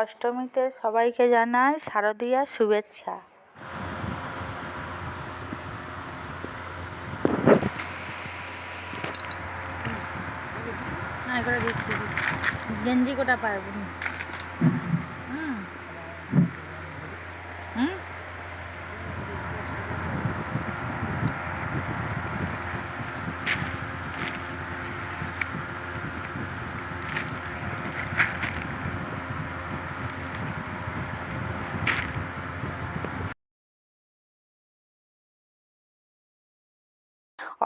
অষ্টমীতে সবাইকে জানাই শারদীয়া শুভেচ্ছা। গেঞ্জি কোটা পারব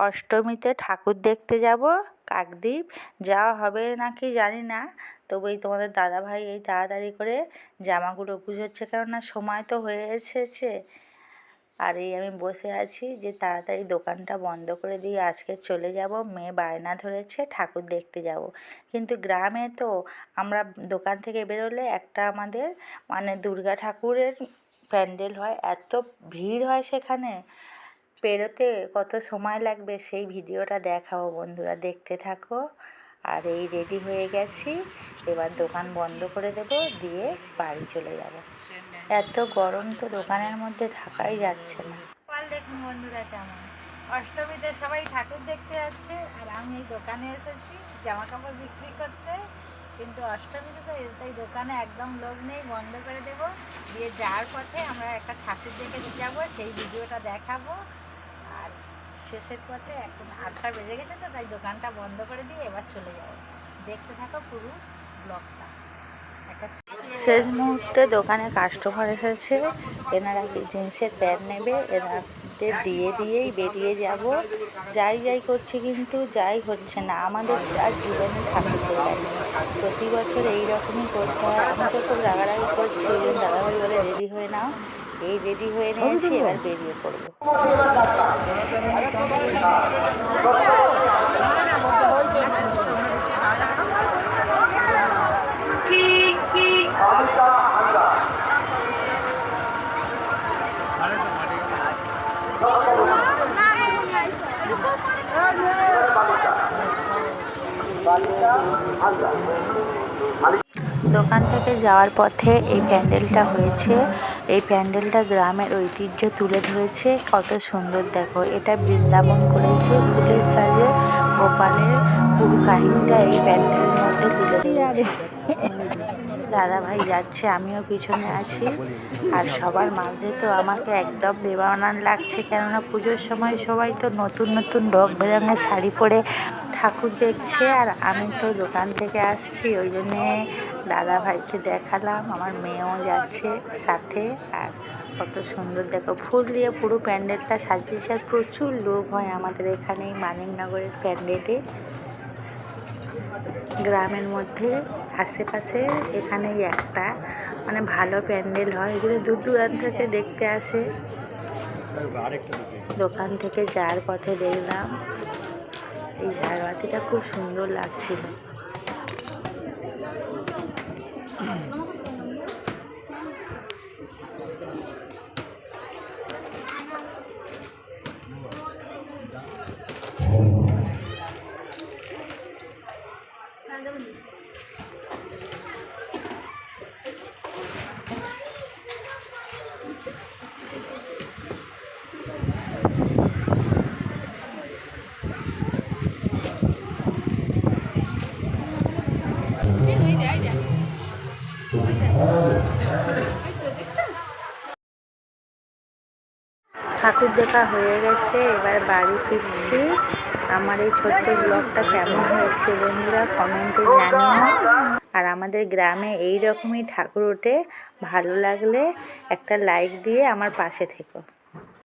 অষ্টমীতে ঠাকুর দেখতে যাব, কাকদ্বীপ, যাওয়া হবে নাকি জানি না। তবু এই তোমাদের দাদাভাই এই তাড়াতাড়ি করে জামাগুলো গুছোচ্ছে কেননা সময় তো হয়ে এসেছে। আর এই আমি বসে আছি যে তাড়াতাড়ি দোকানটা বন্ধ করে দিয়ে আজকে চলে যাব, মেয়ে বায়না ধরেছে, ঠাকুর দেখতে যাব। কিন্তু গ্রামে তো আমরা দোকান থেকে বেরোলে একটা আমাদের মানে দুর্গা ঠাকুরের প্যান্ডেল হয়, এত ভিড় হয় সেখানে। পেরোতে কত সময় লাগবে সেই ভিডিওটা দেখাবো বন্ধুরা, দেখতে থাকো। আর এই রেডি হয়ে গেছি। এবার দোকান বন্ধ করে দেব, দিয়ে বাড়ি চলে যাব। এত গরম তো দোকানের মধ্যে থাকাই যাচ্ছে না। দেখুন বন্ধুরা কেমন? অষ্টমীতে সবাই ঠাকুর দেখতে যাচ্ছে, আর আমি এই দোকানে এসেছি জামা কাপড় বিক্রি করতে। কিন্তু অষ্টমীতে তো এই দোকানে একদম লোক নেই, বন্ধ করে দেব। দিয়ে যাওয়ার পথে আমরা একটা ঠাকুর দেখে যাব, সেই ভিডিওটা দেখাবো। শেষের পথে এখন আটটা বেজে গেছে তো, তাই দোকানটা বন্ধ করে দিয়ে এবার চলে যাব। দেখতে থাকো পুরো ব্লগটা। শেষ মুহূর্তে দোকানে কাস্টমার এসেছে। এনারা জিন্সের প্যান্ট নেবে? এনাদের দিয়ে দিয়েই বেরিয়ে যাব। যাই যাই করছে কিন্তু যাই হচ্ছে না। আমাদের আর জীবনে থাকতে দেখায়নি প্রতি বছর এই রকমই করতে হয়। আমি তো খুব রাগারাগি করছি। দাদাভাই বলে, রেডি হয়ে নাও। এই রেডি হয়ে নিয়েছি, এবার বেরিয়ে পড়ব। দোকান থেকে যাওয়ার পথে এই প্যান্ডেলটা হয়েছে। এই প্যান্ডেলটা গ্রামের ঐতিহ্য তুলে ধরেছে। কত সুন্দর দেখো। এটা বৃন্দাবন করেছে। ফুলের সাজে গোপালের পুরো কাহিনীটা এই প্যান্ডেলের মধ্যে তুলে দাদা ভাই যাচ্ছে, আমিও পিছনে আছি। আর সবার মাঝে তো আমাকে একদম বেমানান লাগছে, কেননা পুজোর সময় সবাই তো নতুন নতুন রং বেরঙের শাড়ি পরে ঠাকুর দেখছে। আর আমি তো দোকান থেকে আসছি, ওই জন্যে দাদা ভাইকে দেখালাম, আমার মেয়েও যাচ্ছে সাথে। আর কত সুন্দর, দেখো, ফুল দিয়ে পুরো প্যান্ডেলটা সাজিয়েছে, আর প্রচুর লোক হয় আমাদের এখানে মানিকনগরের প্যান্ডেলে। গ্রামের মধ্যে আশেপাশে এখানেই একটা মানে ভালো প্যান্ডেল হয়। এগুলো দূর দূরান্ত থেকে দেখতে আসে। দোকান থেকে যার পথে দেখলাম। এই ঝাড়বাতিটা খুব সুন্দর লাগছিল। ঠাকুর দেখা হয়ে গেছে, এবার বাড়ি ফিরছি। আমার এই ছোট্ট ব্লগটা কেমন হয়েছে বন্ধুরা কমেন্টে জানিও। আর আমাদের গ্রামে এই রকমই ঠাকুর ওঠে। ভালো লাগলে একটা লাইক দিয়ে আমার পাশে থেকো।